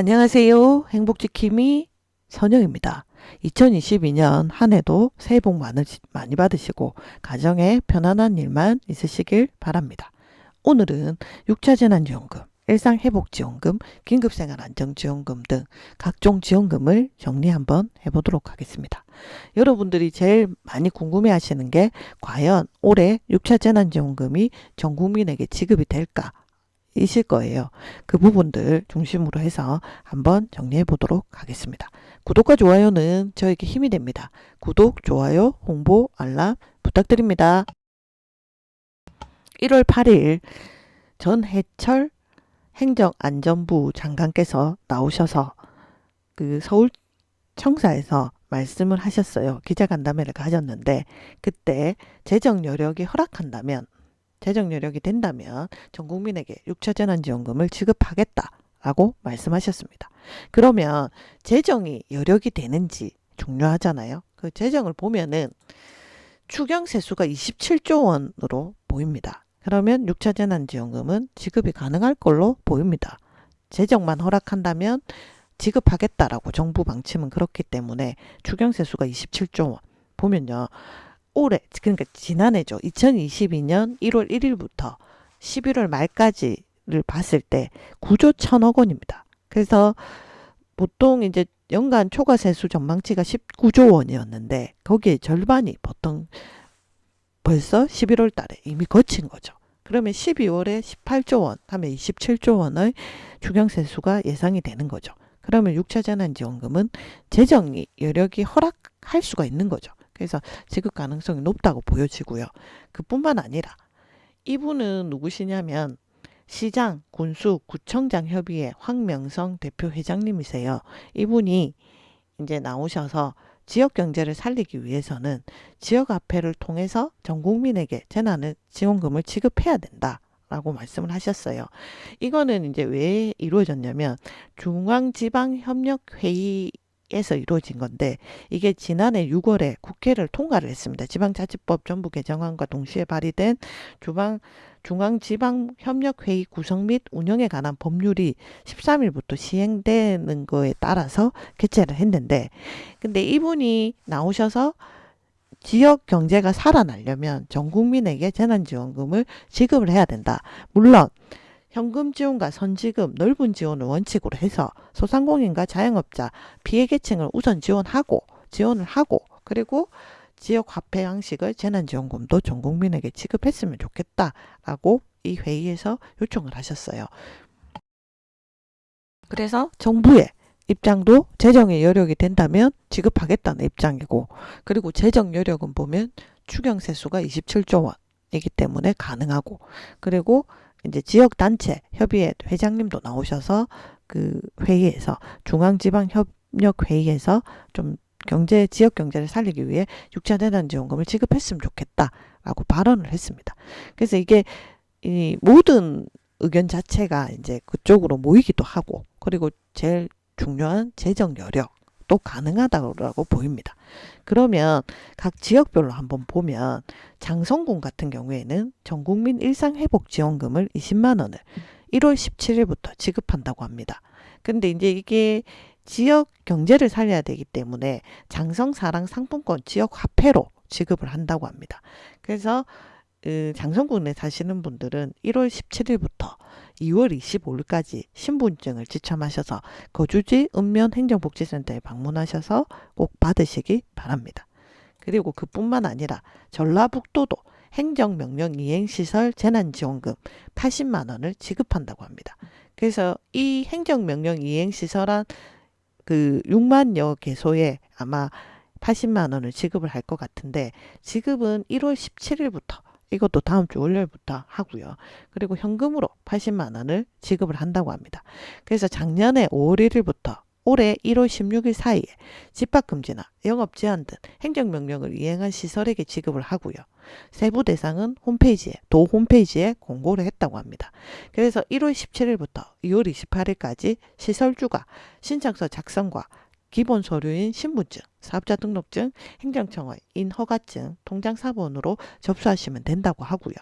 안녕하세요. 행복지킴이 선영입니다. 2022년 한 해도 새해 복 많이 받으시고 가정에 편안한 일만 있으시길 바랍니다. 오늘은 6차 재난지원금, 일상회복지원금, 긴급생활안정지원금 등 각종 지원금을 정리 한번 해보도록 하겠습니다. 여러분들이 제일 많이 궁금해 하시는 게 과연 올해 6차 재난지원금이 전 국민에게 지급이 될까? 이실 거예요. 그 부분들 중심으로 해서 한번 정리해 보도록 하겠습니다. 구독과 좋아요는 저에게 힘이 됩니다. 구독, 좋아요, 홍보, 알람 부탁드립니다. 1월 8일 전해철 행정안전부 장관께서 나오셔서 그 서울 청사에서 말씀을 하셨어요. 기자간담회를 가졌는데 그때 재정 여력이 허락한다면 재정 여력이 된다면 전 국민에게 6차 재난지원금을 지급하겠다라고 말씀하셨습니다. 그러면 재정이 여력이 되는지 중요하잖아요. 그 재정을 보면은 추경 세수가 27조 원으로 보입니다. 그러면 6차 재난지원금은 지급이 가능할 걸로 보입니다. 재정만 허락한다면 지급하겠다라고 정부 방침은 그렇기 때문에 추경 세수가 27조 원 보면요. 올해 그러니까 지난해죠. 2022년 1월 1일부터 11월 말까지를 봤을 때 9조 1천억 원입니다. 그래서 보통 이제 연간 초과 세수 전망치가 19조 원이었는데 거기에 절반이 보통 벌써 11월 달에 이미 거친 거죠. 그러면 12월에 18조 원 하면 27조 원의 추경 세수가 예상이 되는 거죠. 그러면 6차 재난지원금은 재정이 여력이 허락할 수가 있는 거죠. 그래서 지급 가능성이 높다고 보여지고요. 그뿐만 아니라 이분은 누구시냐면 시장, 군수, 구청장 협의회 황명성 대표 회장님이세요. 이분이 이제 나오셔서 지역 경제를 살리기 위해서는 지역 화폐를 통해서 전 국민에게 재난을 지원금을 지급해야 된다. 라고 말씀을 하셨어요. 이거는 이제 왜 이루어졌냐면 중앙지방협력회의 에서 이루어진 건데 이게 지난해 6월에 국회를 통과를 했습니다. 지방자치법 전부 개정안과 동시에 발의된 주방 중앙지방협력회의 구성 및 운영에 관한 법률이 13일부터 시행되는 거에 따라서 개최를 했는데 근데 이분이 나오셔서 지역 경제가 살아나려면 전 국민에게 재난지원금을 지급을 해야 된다. 물론 현금 지원과 선지급, 넓은 지원을 원칙으로 해서 소상공인과 자영업자, 피해 계층을 우선 지원하고 지원을 하고 그리고 지역 화폐 양식의 재난지원금도 전 국민에게 지급했으면 좋겠다라고 이 회의에서 요청을 하셨어요. 그래서 정부의 입장도 재정의 여력이 된다면 지급하겠다는 입장이고 그리고 재정 여력은 보면 추경 세수가 27조 원이기 때문에 가능하고 그리고 이제 지역 단체 협의회 회장님도 나오셔서 그 회의에서 중앙지방 협력 회의에서 좀 경제 지역 경제를 살리기 위해 6차 대난 지원금을 지급했으면 좋겠다라고 발언을 했습니다. 그래서 이게 이 모든 의견 자체가 이제 그쪽으로 모이기도 하고 그리고 제일 중요한 재정 여력 또 가능하다고 보입니다. 그러면 각 지역별로 한번 보면 장성군 같은 경우에는 전국민 일상회복지원금을 20만 원을 1월 17일부터 지급한다고 합니다. 근데 이제 이게 지역 경제를 살려야 되기 때문에 장성사랑 상품권 지역 화폐로 지급을 한다고 합니다. 그래서 그 장성군에 사시는 분들은 1월 17일부터 2월 25일까지 신분증을 지참하셔서 거주지 읍면 행정복지센터에 방문하셔서 꼭 받으시기 바랍니다. 그리고 그뿐만 아니라 전라북도도 행정명령 이행시설 재난지원금 80만 원을 지급한다고 합니다. 그래서 이 행정명령 이행시설한 그 6만여 개소에 아마 80만 원을 지급을 할 것 같은데 지급은 1월 17일부터 이것도 다음 주 월요일부터 하고요. 그리고 현금으로 80만 원을 지급을 한다고 합니다. 그래서 작년에 5월 1일부터 올해 1월 16일 사이에 집합금지나 영업 제한 등 행정명령을 이행한 시설에게 지급을 하고요. 세부 대상은 홈페이지에 도 홈페이지에 공고를 했다고 합니다. 그래서 1월 17일부터 2월 28일까지 시설주가 신청서 작성과 기본 서류인 신분증, 사업자 등록증, 행정청의 인허가증, 통장 사본으로 접수하시면 된다고 하고요.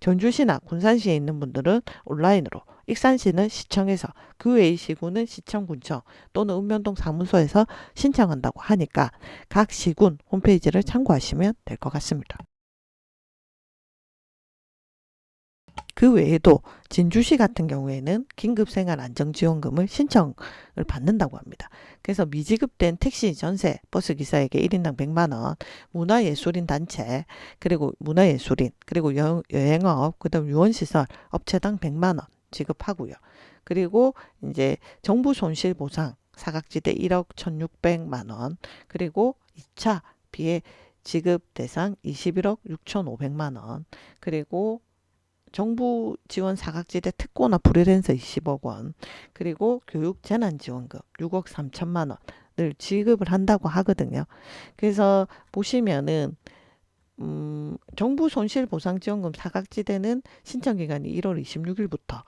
전주시나 군산시에 있는 분들은 온라인으로, 익산시는 시청에서, 그 외의 시군은 시청군청 또는 읍면동 사무소에서 신청한다고 하니까 각 시군 홈페이지를 참고하시면 될 것 같습니다. 그 외에도 진주시 같은 경우에는 긴급생활안정지원금을 신청을 받는다고 합니다. 그래서 미지급된 택시 전세 버스 기사에게 1인당 100만 원, 문화예술인 단체, 그리고 문화예술인, 그리고 여, 여행업, 그다음 유원시설 업체당 100만 원 지급하고요. 그리고 이제 정부 손실 보상 사각지대 1억 1,600만 원, 그리고 2차 피해 지급 대상 21억 6,500만 원, 그리고 정부 지원 사각지대 특고나 프리랜서 20억 원, 그리고 교육 재난 지원금 6억 3천만 원을 지급을 한다고 하거든요. 그래서 보시면은 음, 정부 손실 보상 지원금 사각지대는 신청 기간이 1월 26일부터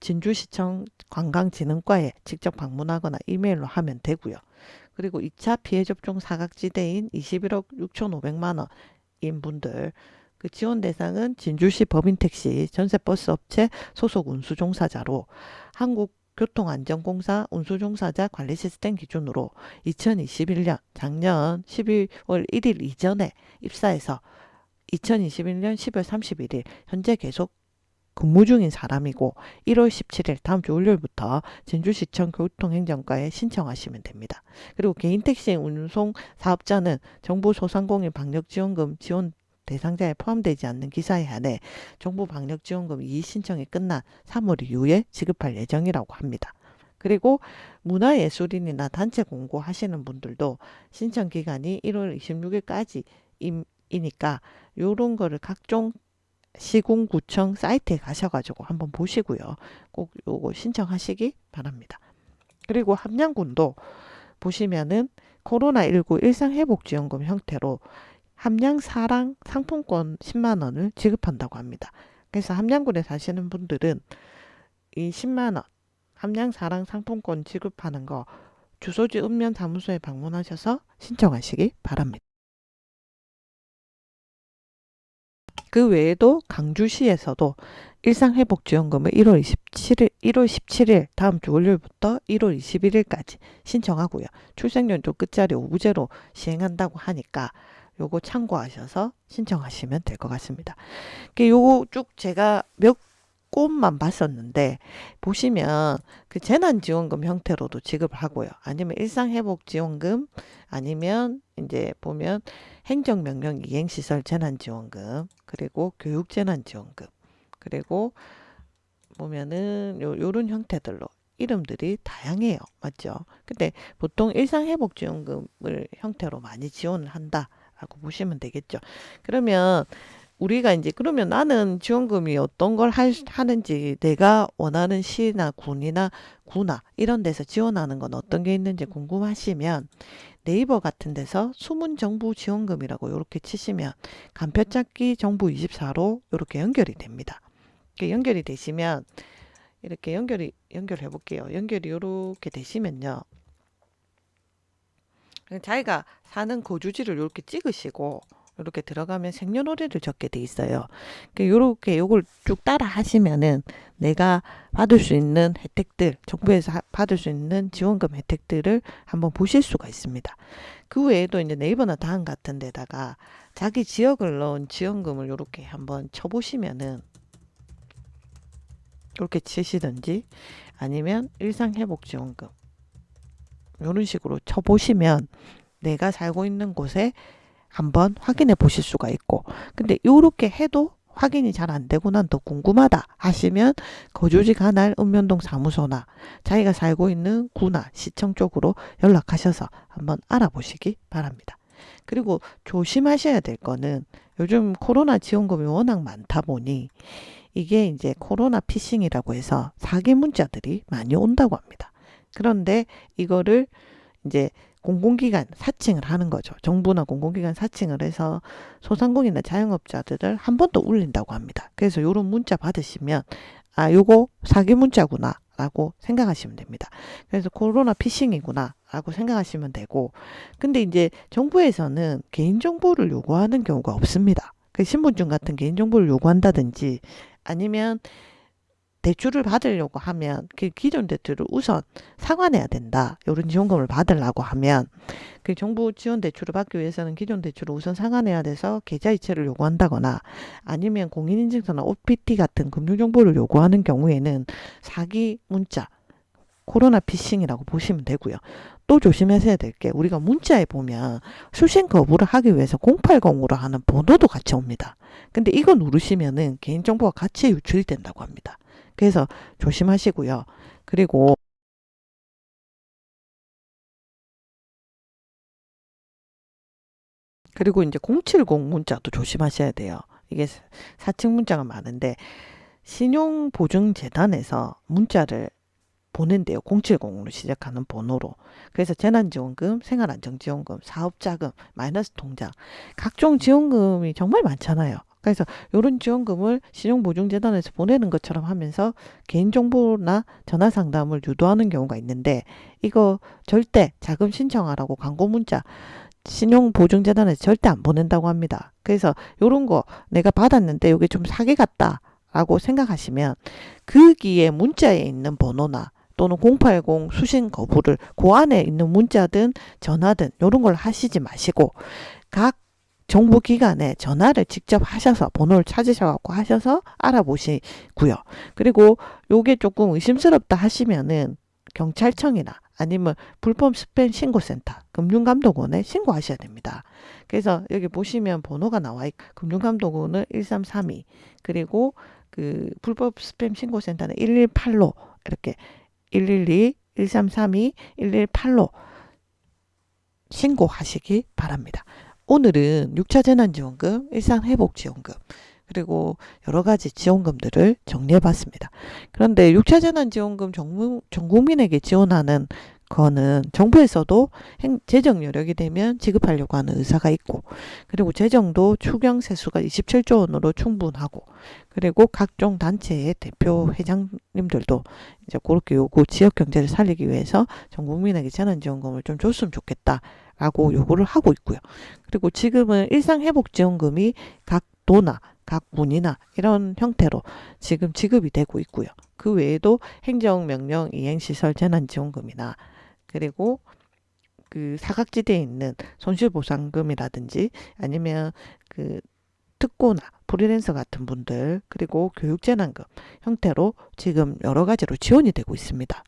진주시청 관광진흥과에 직접 방문하거나 이메일로 하면 되고요. 그리고 2차 피해 접종 사각지대인 21억 6,500만 원인 분들 그 지원 대상은 진주시 법인택시 전세버스 업체 소속 운수종사자로 한국 교통안전공사 운수종사자 관리 시스템 기준으로 2021년 작년 12월 1일 이전에 입사해서 2021년 10월 31일 현재 계속 근무 중인 사람이고 1월 17일 다음 주 월요일부터 진주시청 교통행정과에 신청하시면 됩니다. 그리고 개인 택시 운송 사업자는 정부 소상공인 방역지원금 지원 대상자에 포함되지 않는 기사에 한해 정부 방역 지원금 이의 신청이 끝난 3월 이후에 지급할 예정이라고 합니다. 그리고 문화예술인이나 단체 공고 하시는 분들도 신청 기간이 1월 26일까지 이니까 요런 거를 각종 시군구청 사이트에 가셔가지고 한번 보시고요. 꼭 요거 신청하시기 바랍니다. 그리고 함양군도 보시면은 코로나19 일상회복지원금 형태로 함양 사랑 상품권 10만 원을 지급한다고 합니다. 그래서 함양군에 사시는 분들은 이 10만 원 함양 사랑 상품권 지급하는 거 주소지 읍면 사무소에 방문하셔서 신청하시기 바랍니다. 그 외에도 강주시에서도 일상회복지원금을 1월 27일, 1월 17일 다음 주 월요일부터 1월 21일까지 신청하고요. 출생연도 끝자리 오부제로 시행한다고 하니까 요거 참고하셔서 신청하시면 될 것 같습니다. 요거 쭉 제가 몇 곳만 봤었는데 보시면 그 재난지원금 형태로도 지급하고요. 아니면 일상회복지원금 아니면 이제 보면 행정명령 이행시설 재난지원금 그리고 교육재난지원금 그리고 보면은 요, 요런 형태들로 이름들이 다양해요. 맞죠? 근데 보통 일상회복지원금을 형태로 많이 지원을 한다 라고 보시면 되겠죠. 그러면 우리가 이제 그러면 나는 지원금이 어떤 걸 할, 하는지 내가 원하는 시나 군이나 구나 이런 데서 지원하는 건 어떤 게 있는지 궁금하시면 네이버 같은 데서 수문 정부 지원금이라고 이렇게 치시면 간표잡기 정부 24로 이렇게 연결이 됩니다. 이렇게 연결이 되시면 이렇게 연결이 연결해 볼게요. 연결이 이렇게 되시면요. 자기가 사는 거주지를 이렇게 찍으시고 이렇게 들어가면 생년월일을 적게 돼 있어요. 이렇게 그 요걸 쭉 따라 하시면은 내가 받을 수 있는 혜택들, 정부에서 하, 받을 수 있는 지원금 혜택들을 한번 보실 수가 있습니다. 그 외에도 이제 네이버나 다음 같은 데다가 자기 지역을 넣은 지원금을 이렇게 한번 쳐보시면은 이렇게 치시든지 아니면 일상회복지원금 이런 식으로 쳐보시면 내가 살고 있는 곳에 한번 확인해 보실 수가 있고 근데 이렇게 해도 확인이 잘 안 되고 난 더 궁금하다 하시면 거주지 관할 읍면동 사무소나 자기가 살고 있는 구나 시청 쪽으로 연락하셔서 한번 알아보시기 바랍니다. 그리고 조심하셔야 될 거는 요즘 코로나 지원금이 워낙 많다 보니 이게 이제 코로나 피싱이라고 해서 사기 문자들이 많이 온다고 합니다. 그런데 이거를 이제 공공기관 사칭을 하는 거죠. 정부나 공공기관 사칭을 해서 소상공인이나 자영업자들을 한 번 더 울린다고 합니다. 그래서 요런 문자 받으시면 아 요거 사기 문자구나 라고 생각하시면 됩니다. 그래서 코로나 피싱이구나 라고 생각하시면 되고 근데 이제 정부에서는 개인정보를 요구하는 경우가 없습니다. 그 신분증 같은 개인정보를 요구한다든지 아니면 대출을 받으려고 하면 그 기존 대출을 우선 상환해야 된다. 이런 지원금을 받으려고 하면 그 정부 지원 대출을 받기 위해서는 기존 대출을 우선 상환해야 돼서 계좌 이체를 요구한다거나 아니면 공인인증서나 OPT 같은 금융 정보를 요구하는 경우에는 사기 문자 코로나 피싱이라고 보시면 되고요. 또 조심하셔야 될 게 우리가 문자에 보면 수신 거부를 하기 위해서 080으로 하는 번호도 같이 옵니다. 근데 이거 누르시면은 개인정보가 같이 유출이 된다고 합니다. 그래서 조심하시고요. 그리고 그리고 이제 070 문자도 조심하셔야 돼요. 이게 사칭 문자가 많은데 신용보증재단에서 문자를 보낸대요. 070으로 시작하는 번호로. 그래서 재난지원금, 생활안정지원금, 사업자금, 마이너스 통장, 각종 지원금이 정말 많잖아요. 그래서 이런 지원금을 신용보증재단에서 보내는 것처럼 하면서 개인정보나 전화 상담을 유도하는 경우가 있는데 이거 절대 자금 신청하라고 광고 문자 신용보증재단에서 절대 안 보낸다고 합니다. 그래서 이런 거 내가 받았는데 이게 좀 사기 같다. 라고 생각하시면 거기에 문자에 있는 번호나 또는 080 수신 거부를 그 안에 있는 문자든 전화든 이런 걸 하시지 마시고 각 정부기관에 전화를 직접 하셔서 번호를 찾으셔갖고 하셔서 알아보시고요. 그리고 요게 조금 의심스럽다 하시면은 경찰청이나 아니면 불법 스팸 신고센터, 금융감독원에 신고하셔야 됩니다. 그래서 여기 보시면 번호가 나와 있, 금융감독원은 1332, 그리고 그 불법 스팸 신고센터는 118로 이렇게 112, 1332, 118로 신고하시기 바랍니다. 오늘은 6차 재난지원금, 일상회복지원금, 그리고 여러 가지 지원금들을 정리해 봤습니다. 그런데 6차 재난지원금 전, 전 국민에게 지원하는 거는 정부에서도 행, 재정 여력이 되면 지급하려고 하는 의사가 있고 그리고 재정도 추경 세수가 27조 원으로 충분하고 그리고 각종 단체의 대표 회장님들도 이제 그렇게 요구 지역 경제를 살리기 위해서 전 국민에게 재난 지원금을 좀 줬으면 좋겠다 라고 요구를 하고 있고요. 그리고 지금은 일상회복지원금이 각 도나 각 군이나 이런 형태로 지금 지급이 되고 있고요. 그 외에도 행정명령 이행시설 재난지원금이나 그리고 그 사각지대에 있는 손실보상금이라든지 아니면 그 특고나 프리랜서 같은 분들 그리고 교육재난금 형태로 지금 여러 가지로 지원이 되고 있습니다.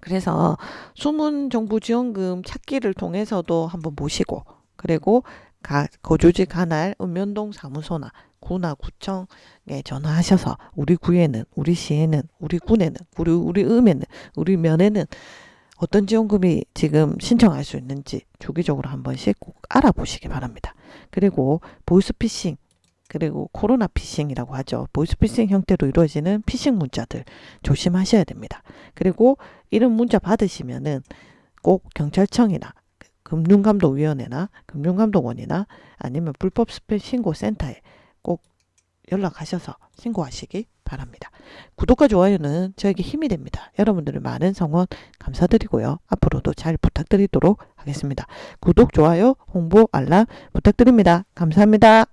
그래서 숨은 정부 지원금 찾기를 통해서도 한번 보시고 그리고 가, 거주지 관할 읍면동 사무소나 구나 구청에 전화하셔서 우리 구에는 우리 시에는 우리 군에는 우리 우리 음에는 우리 면에는 어떤 지원금이 지금 신청할 수 있는지 주기적으로 한 번씩 꼭 알아보시기 바랍니다. 그리고 보이스피싱 그리고 코로나 피싱이라고 하죠. 보이스피싱 형태로 이루어지는 피싱 문자들 조심하셔야 됩니다. 그리고 이런 문자 받으시면은 꼭 경찰청이나 금융감독위원회나 금융감독원이나 아니면 불법 스팸 신고 센터에 꼭 연락하셔서 신고하시기 바랍니다. 구독과 좋아요는 저에게 힘이 됩니다. 여러분들의 많은 성원 감사드리고요. 앞으로도 잘 부탁드리도록 하겠습니다. 구독, 좋아요, 홍보, 알람 부탁드립니다. 감사합니다.